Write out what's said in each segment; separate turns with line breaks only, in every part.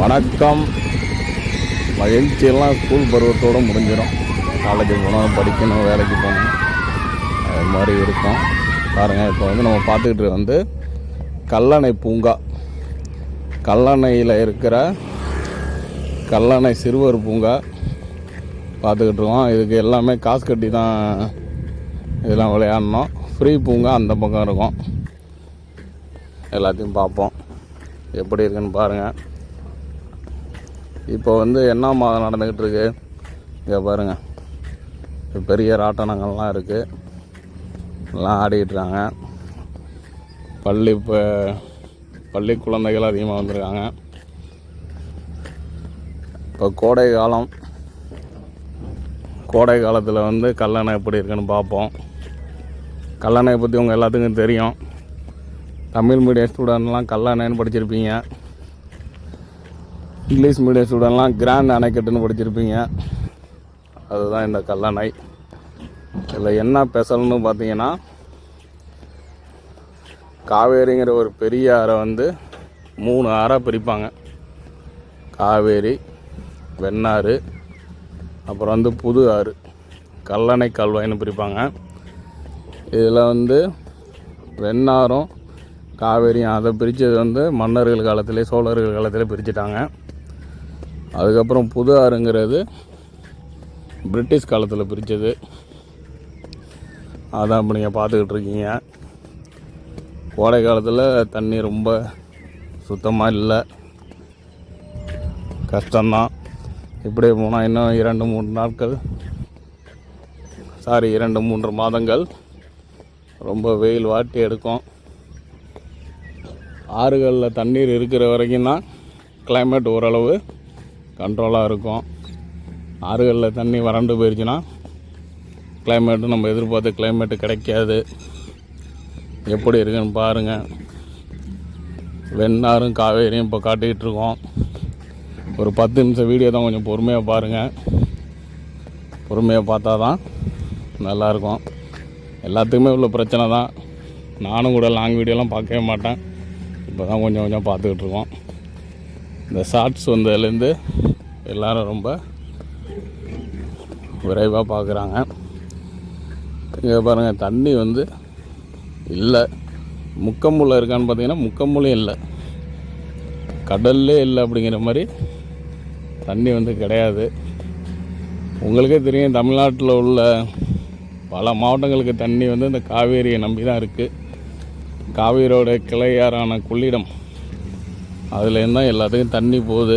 வணக்கம். மகிழ்ச்சியெல்லாம் ஸ்கூல் பருவத்தோடு முடிஞ்சிடும் காலேஜுக்கு போகணும் படிக்கணும் வேலைக்கு போகணும் அது மாதிரி இருக்கும். பாருங்கள் இப்போ வந்து நம்ம பார்த்துக்கிட்டு வந்து கல்லணை பூங்கா. கல்லணையில் இருக்கிற கல்லணை சிறுவர் பூங்கா பார்த்துக்கிட்டு இருக்கோம். இதுக்கு எல்லாமே காசு கட்டி தான் இதெல்லாம் விளையாடணும். ஃப்ரீ பூங்கா அந்த பக்கம் இருக்கும். எல்லாத்தையும் பார்ப்போம். எப்படி இருக்குன்னு பாருங்கள் இப்போ வந்து என்ன மாதம் நடந்துக்கிட்டு இருக்கு இங்கே பாருங்கள் பெரிய ராட்டனங்கள்லாம் இருக்குது எல்லாம் ஆடிக்கிட்டு இருக்காங்க பள்ளி இப்போ பள்ளி குழந்தைகள் அதிகமாக வந்திருக்காங்க. இப்போ கோடை காலம். கோடை காலத்தில் வந்து கல்லணை எப்படி இருக்குன்னு பார்ப்போம் கல்லணையை பற்றி உங்கள் எல்லாத்துக்கும் தெரியும். தமிழ் மீடியம் ஸ்டூடெண்ட்லாம் கல்லணைன்னு படிச்சிருப்பீங்க. இங்கிலீஷ் மீடியம் ஸ்டூடெண்ட்லாம் கிராண்ட் அணைக்கட்டுன்னு படிச்சிருப்பீங்க. அதுதான் இந்த கல்லணை. இதில் என்ன ஸ்பெஷல்னு பார்த்தீங்கன்னா காவேரிங்கிற ஒரு பெரிய ஆறை வந்து மூணு ஆறாக பிரிப்பாங்க. காவேரி வெண்ணாறு அப்புறம் வந்து புது ஆறு. கல்லணை கல்வாய்னு பிரிப்பாங்க. இதில் வந்து வெண்ணாரும் காவேரியும் அதை பிரித்தது வந்து மன்னர்கள் காலத்திலே சோழர்கள் காலத்திலே பிரிச்சுட்டாங்க. அதுக்கப்புறம் புது ஆறுங்கிறது பிரிட்டிஷ் காலத்தில் பிரித்தது அதான் இப்போ நீங்கள் பார்த்துக்கிட்டு இருக்கீங்க. கோடை காலத்தில் தண்ணி ரொம்ப சுத்தமாக இல்லை. கஷ்டம்தான். இப்படியே போனால் இன்னும் இரண்டு மூன்று நாட்கள் சாரி இரண்டு மூன்று மாதங்கள் ரொம்ப வெயில் வாட்டி எடுக்கும். ஆறுகளில் தண்ணீர் இருக்கிற வரைக்கும் தான் கிளைமேட் ஓரளவு கண்ட்ரோலாக இருக்கும். ஆறுகளில் தண்ணி வறண்டு போயிடுச்சுன்னா கிளைமேட்டு நம்ம எதிர்பார்த்த கிளைமேட்டு கிடைக்காது. எப்படி இருக்குன்னு பாருங்கள் வெண்ணாரும் காவேரியும் இப்போ காட்டிக்கிட்டு இருக்கோம். ஒரு பத்து நிமிஷம் வீடியோ தான் கொஞ்சம் பொறுமையாக பாருங்கள் பொறுமையாக பார்த்தா தான் நல்லாயிருக்கும். எல்லாத்துக்குமே உள்ள பிரச்சனை தான். நானும் கூட லாங் வீடியோலாம் பார்க்கவே மாட்டேன். இப்போ தான் கொஞ்சம் கொஞ்சம் பார்த்துக்கிட்டு இருக்கோம். இந்த ஷார்ட்ஸ் வந்ததுலேருந்து எல்லாரும் ரொம்ப விரைவாக பார்க்குறாங்க இங்கே பாருங்கள் தண்ணி வந்து இல்லை. முக்கம்புள்ள இருக்கான்னு பார்த்தீங்கன்னா முக்கம்புலையும் இல்லை. கடல்லே இல்லை அப்படிங்கிற மாதிரி தண்ணி வந்து கிடையாது. உங்களுக்கே தெரியும் தமிழ்நாட்டில் உள்ள பல மாவட்டங்களுக்கு தண்ணி வந்து இந்த காவேரியை நம்பி தான் இருக்குது காவேரியோட கிளையாரான கொள்ளிடம். அதுலேருந்து தான் எல்லாத்துக்கும் தண்ணி போகுது.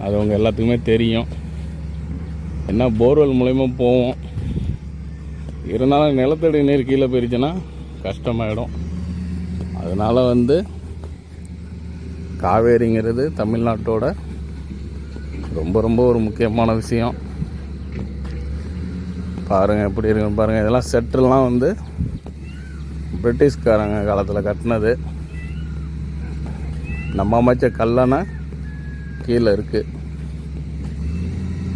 அது அவங்க எல்லாத்துக்குமே தெரியும். என்ன போர்வெல் மூலயமா போவோம். இருந்தாலும் நிலத்தடி நீர் கீழே போயிருச்சுன்னா கஷ்டமாயிடும். அதனால் வந்து காவேரிங்கிறது தமிழ்நாட்டோட ரொம்ப ரொம்ப ஒரு முக்கியமான விஷயம். பாருங்கள் எப்படி இருக்குன்னு பாருங்கள் இதெல்லாம் செட்டுலாம் வந்து பிரிட்டிஷ்காரங்க காலத்தில் கட்டினது. நம்ம அமைச்ச கல்லணை கீழே இருக்குது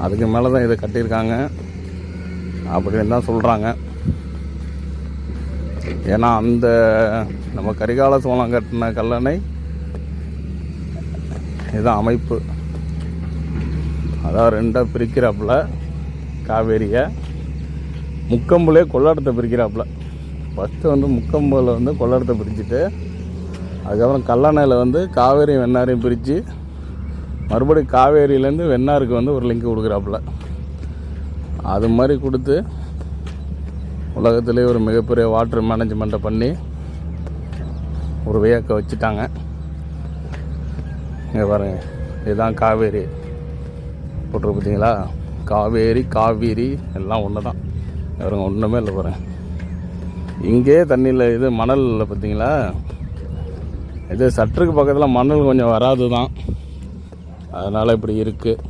அதுக்கு மேலே தான் இதை கட்டியிருக்காங்க. அப்படின்னு தான் சொல்கிறாங்க ஏன்னா அந்த நம்ம கரிகால சோழம் கட்டின கல்லணை இதுதான் அமைப்பு. அதான் ரெண்டாக பிரிக்கிறாப்புல காவேரியை. முக்கம்புலே கொள்ளாடத்தை பிரிக்கிறாப்புல. ஃபஸ்ட்டு வந்து முக்கம்பில் வந்து கொள்ளாடத்தை பிரிச்சுட்டு அதுக்கப்புறம் கல்லணையில் வந்து காவேரி வெண்ணாரையும் பிரித்து மறுபடியும் காவேரியிலேருந்து வெண்ணாருக்கு வந்து ஒரு லிங்க் கொடுக்குறாப்புல. அது மாதிரி கொடுத்து உலகத்திலே ஒரு மிகப்பெரிய வாட்டர் மேனேஜ்மெண்ட்டை பண்ணி ஒரு வியக்க வச்சுட்டாங்க. இங்கே பாருங்க இதுதான் காவேரி. போட்டுரு பார்த்தீங்களா? காவேரி காவேரி எல்லாம் ஒன்று தான் வேறு ஒன்றுமே இல்லை பாருங்க. இங்கே தண்ணியில் இது மணல் இல்லை பார்த்தீங்களா? இது சற்றுக்கு பக்கத்தில் மணல் கொஞ்சம் வராது தான் அதனால் இப்படி இருக்குது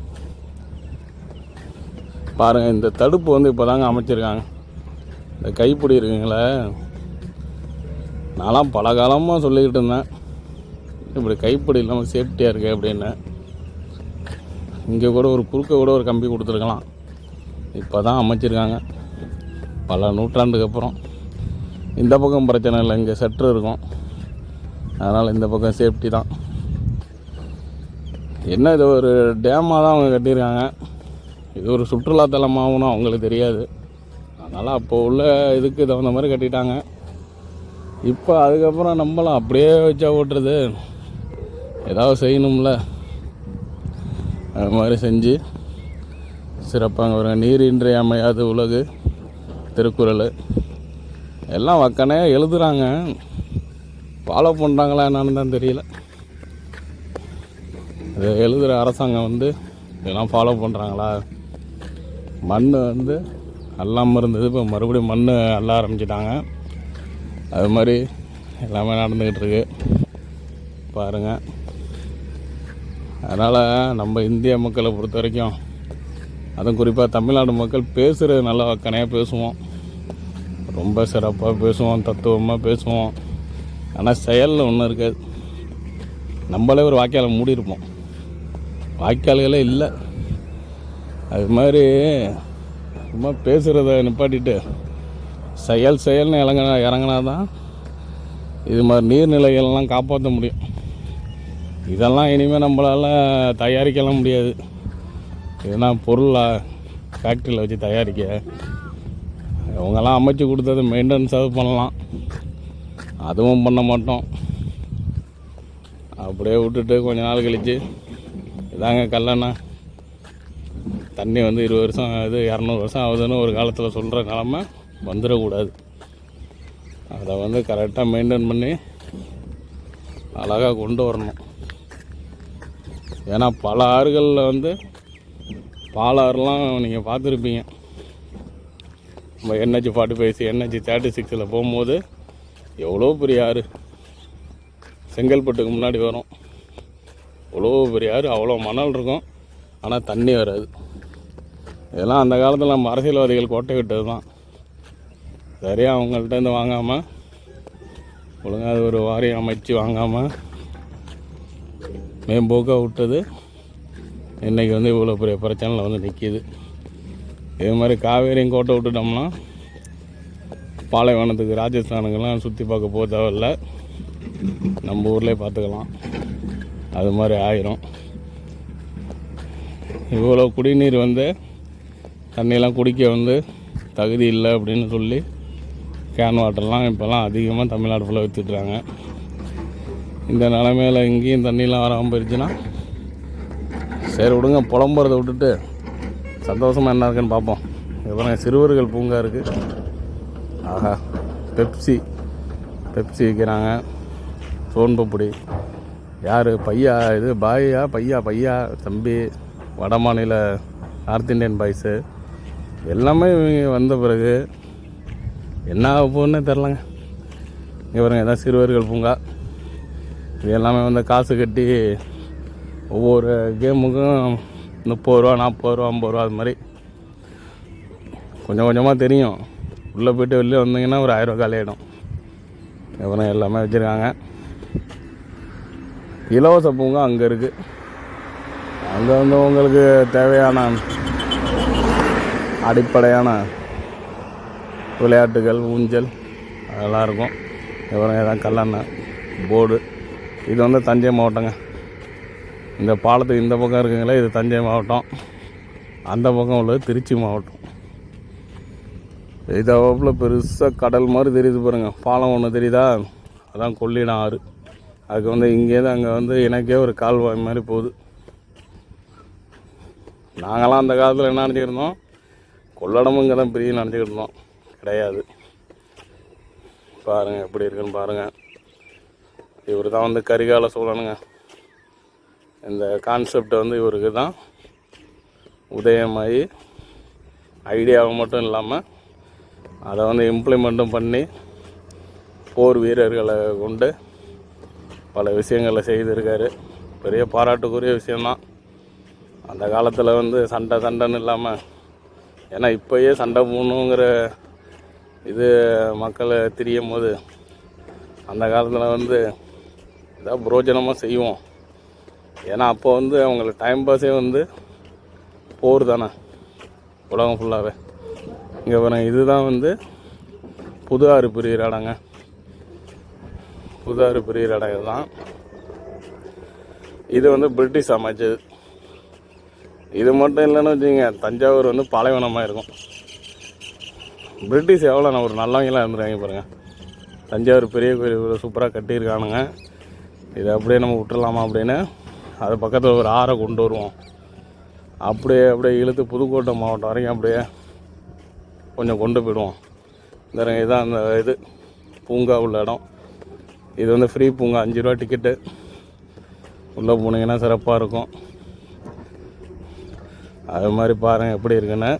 பாருங்கள் இந்த தடுப்பு வந்து இப்போ தாங்க அமைச்சிருக்காங்க. இந்த கைப்பிடி இருக்குங்களே. நான்லாம் பல காலமாக சொல்லிக்கிட்டு இருந்தேன். இப்படி கைப்பிடி இல்லாமல் சேஃப்டியாக இருக்கு அப்படின்னு. இங்கே கூட ஒரு குறுக்க கூட ஒரு கம்பி கொடுத்துருக்கலாம். இப்போ தான் அமைச்சிருக்காங்க. பல நூற்றாண்டுக்கு அப்புறம். இந்த பக்கம் பிரச்சனை இல்லை இங்கே செட்ரு இருக்கும். அதனால் இந்த பக்கம் சேஃப்டி தான். என்ன இது ஒரு டேமாக தான் அவங்க கட்டியிருக்காங்க. இது ஒரு சுற்றுலாத்தலமாகவும் அவங்களுக்கு தெரியாது. அதனால் அப்போ உள்ள இதுக்கு தகுந்த மாதிரி கட்டிட்டாங்க. இப்போ அதுக்கப்புறம் நம்மளாம் அப்படியே வச்சா ஓட்டுறது. ஏதாவது செய்யணும்ல. அது மாதிரி செஞ்சு சிறப்பாங்க ஒரு நீர் இன்றியமையாது உலகு திருக்குறள். எல்லாம் வக்கனே எழுதுகிறாங்க ஃபாலோ பண்ணுறாங்களா என்னன்னு தான் தெரியல. இதை எழுதுகிற அரசாங்கம் வந்து இதெல்லாம் ஃபாலோ பண்ணுறாங்களா மண் வந்து அல்லாமல் இருந்தது. இப்போ மறுபடியும் மண் அள்ள ஆரம்பிச்சிட்டாங்க. அது மாதிரி எல்லாமே நடந்துக்கிட்டு இருக்கு. பாருங்கள் அதனால் நம்ம இந்திய மக்களை பொறுத்த வரைக்கும் அதுவும் குறிப்பாக தமிழ்நாடு மக்கள் பேசுகிறது நல்லா அக்கனையாக பேசுவோம். ரொம்ப சிறப்பாக பேசுவோம் தத்துவமாக பேசுவோம். ஆனால் செயலில் ஒன்றும் இருக்காது நம்மளே ஒரு வாய்க்காலை மூடியிருப்போம். வாய்க்கால்களே இல்லை. அது மாதிரி சும்மா பேசுகிறத நிப்பாட்டிட்டு செயல் செயல்னு இறங்கினா இறங்கினா தான் இது மாதிரி நீர்நிலைகள்லாம் காப்பாற்ற முடியும். இதெல்லாம் இனிமேல் நம்மளால் தயாரிக்கலாம் முடியாது. இதெல்லாம் பொருளாக ஃபேக்ட்ரியில் வச்சு தயாரிக்க. இவங்கெல்லாம் அமைச்சு கொடுத்தது மெயின்டெனன்ஸாவது பண்ணலாம். அதுவும் பண்ண மாட்டோம். அப்படியே விட்டுட்டு கொஞ்ச நாள் கழித்து இதாங்க கல்லணை தண்ணி வந்து இருபது வருஷம் ஆகுது இரநூறு வருஷம் ஆகுதுன்னு ஒரு காலத்தில் சொல்கிற நிலமை வந்துடக்கூடாது. அதை வந்து கரெக்டாக மெயின்டைன் பண்ணி அழகாக கொண்டு வரணும். ஏன்னா பல ஆறுகளில் வந்து பாலாறுலாம் நீங்கள் பார்த்துருப்பீங்க. நம்ம NH forty five NH thirty சிக்ஸில் போகும்போது எவ்வளோ பெரிய ஆறு. செங்கல்பட்டுக்கு முன்னாடி வரும். அவ்வளோ பெரிய ஆறு அவ்வளோ மணல் இருக்கும். ஆனால் தண்ணி வராது. இதெல்லாம் அந்த காலத்தில் நம்ம அரசியல்வாதிகள் கோட்டை விட்டது தான். சரியாக அவங்கள்ட்ட இருந்து வாங்காமல் ஒழுங்காக அது ஒரு வாரியம் அமைச்சு வாங்காமல் மேம்போக்காக விட்டது. இன்றைக்கி வந்து இவ்வளோ பெரிய பிரச்சனையில் வந்து நிற்கிது இதே மாதிரி காவேரியும் கோட்டை விட்டுட்டோம்னா பாலைவனத்துக்கு ராஜஸ்தானுக்கெல்லாம் சுற்றி பார்க்க போக தேவையில்ல. நம்ம ஊர்லேயே பார்த்துக்கலாம். அது மாதிரி ஆயிரும். இவ்வளோ குடிநீர் வந்து தண்ணியெல்லாம் குடிக்க வந்து தகுதி இல்லை அப்படின்னு சொல்லி கேன் வாட்டர்லாம் இப்போல்லாம் அதிகமாக தமிழ்நாடு ஃபுல்லாக விற்றுட்றாங்க இந்த நிலமையில இங்கேயும் தண்ணியெலாம் வராமல் போயிடுச்சுன்னா சரி விடுங்க புலம்புறதை விட்டுட்டு சந்தோஷமாக என்ன இருக்குன்னு பார்ப்போம். அப்புறம் சிறுவர்கள் பூங்கா இருக்குது ஆஹா பெப்சி பெப்சி விற்கிறாங்க சோன்பப்பொடி. யார்? பையா? இது பாயா பையா பையா? தம்பி வட மாநில நார்த் இந்தியன் பாய்ஸு. எல்லாமே இவங்க வந்த பிறகு என்ன ஆக போகுதுன்னே தெரிலங்க. இங்கே பாருங்க இதான் சிறுவர்கள் பூங்கா. இது எல்லாமே வந்து காசு கட்டி ஒவ்வொரு கேமுக்கும் முப்பது ரூபா நாற்பது ரூபா ஐம்பது ரூபா அது மாதிரி. கொஞ்சம் கொஞ்சமாக தெரியும். உள்ளே போய்ட்டு வெளியே வந்தீங்கன்னா ஒரு ஆயிரம் காலி ஆகிடும் அப்புறம் எல்லாமே வச்சுருக்காங்க. இலவச பூங்கா அங்கே இருக்குது அங்கே வந்து உங்களுக்கு தேவையான அடிப்படையான விளையாட்டுகள் ஊஞ்சல் அதெல்லாம் இருக்கும். அப்புறம் இதான் கல்லணை போர்டு. இது வந்து தஞ்சை மாவட்டங்க. இந்த பாலத்துக்கு இந்த பக்கம் இருக்குங்களே இது தஞ்சை மாவட்டம். அந்த பக்கம் உள்ளது திருச்சி மாவட்டம். இதை பெருசாக கடல் மாதிரி தெரியுது பாருங்கள் பாலம் ஒன்று தெரியுதா? அதான் கொள்ளிடம் ஆறு. அதுக்கு வந்து இங்கேருந்து அங்கே வந்து எனக்கே ஒரு கால்வாய் மாதிரி போகுது. நாங்களாம் அந்த காலத்தில் என்ன நினச்சிக்கிருந்தோம் கொள்ளடமும் தான் பெரிய நினச்சிக்கிட்டு இருந்தோம் கிடையாது. பாருங்கள் எப்படி இருக்குன்னு பாருங்கள் இவர் தான் வந்து கரிகால சோழனுங்க. இந்த கான்செப்ட் வந்து இவருக்கு தான் உதயமாகி ஐடியாவை மட்டும் இல்லாமல் அதை வந்து இம்ப்ளிமெண்ட்டும் பண்ணி போர் வீரர்களை கொண்டு பல விஷயங்களை செய்திருக்காரு. பெரிய பாராட்டுக்குரிய விஷயந்தான் அந்த காலத்தில் வந்து சண்டை சண்டைன்னு இல்லாமல் ஏன்னா இப்போயே சண்டை போடணுங்கிற இது மக்களை தெரியும் போது அந்த காலத்தில் வந்து இதாக புரோஜனமாக செய்வோம். ஏன்னா அப்போ வந்து அவங்களுக்கு டைம் பாஸே வந்து போர் தானே உலகம் ஃபுல்லாகவே இங்கே பாருங்க இதுதான் வந்து புது ஆறு பிரிகிற இடங்க புது பெரிய பிரிகிற இடம் இதுதான் இது வந்து பிரிட்டிஷ் அமைச்சது. இது மட்டும் இல்லைன்னு வச்சுங்க தஞ்சாவூர் வந்து பாலைவனமாக இருக்கும். பிரிட்டிஷ் எவ்வளோ நான் ஒரு நல்லவங்களாம் இருந்துருவாங்க பாருங்க. தஞ்சாவூர் பெரிய கோயில் சூப்பராக கட்டியிருக்கானுங்க. இதை அப்படியே நம்ம விட்டுடலாமா அப்படின்னு அது பக்கத்தில் ஒரு ஆறை கொண்டு வருவோம். அப்படியே அப்படியே இழுத்து புதுக்கோட்டை மாவட்டம் வரைக்கும் அப்படியே கொஞ்சம் கொண்டு போயிடுவோம். இந்த பாருங்க, இதுதான் அந்த இது. பூங்கா உள்ள இடம். இது வந்து ஃப்ரீ பூங்கா அஞ்சு ரூபா டிக்கெட்டு உள்ளே போனீங்கன்னா சிறப்பாக இருக்கும். அது மாதிரி பாருங்கள் எப்படி இருக்குன்னு.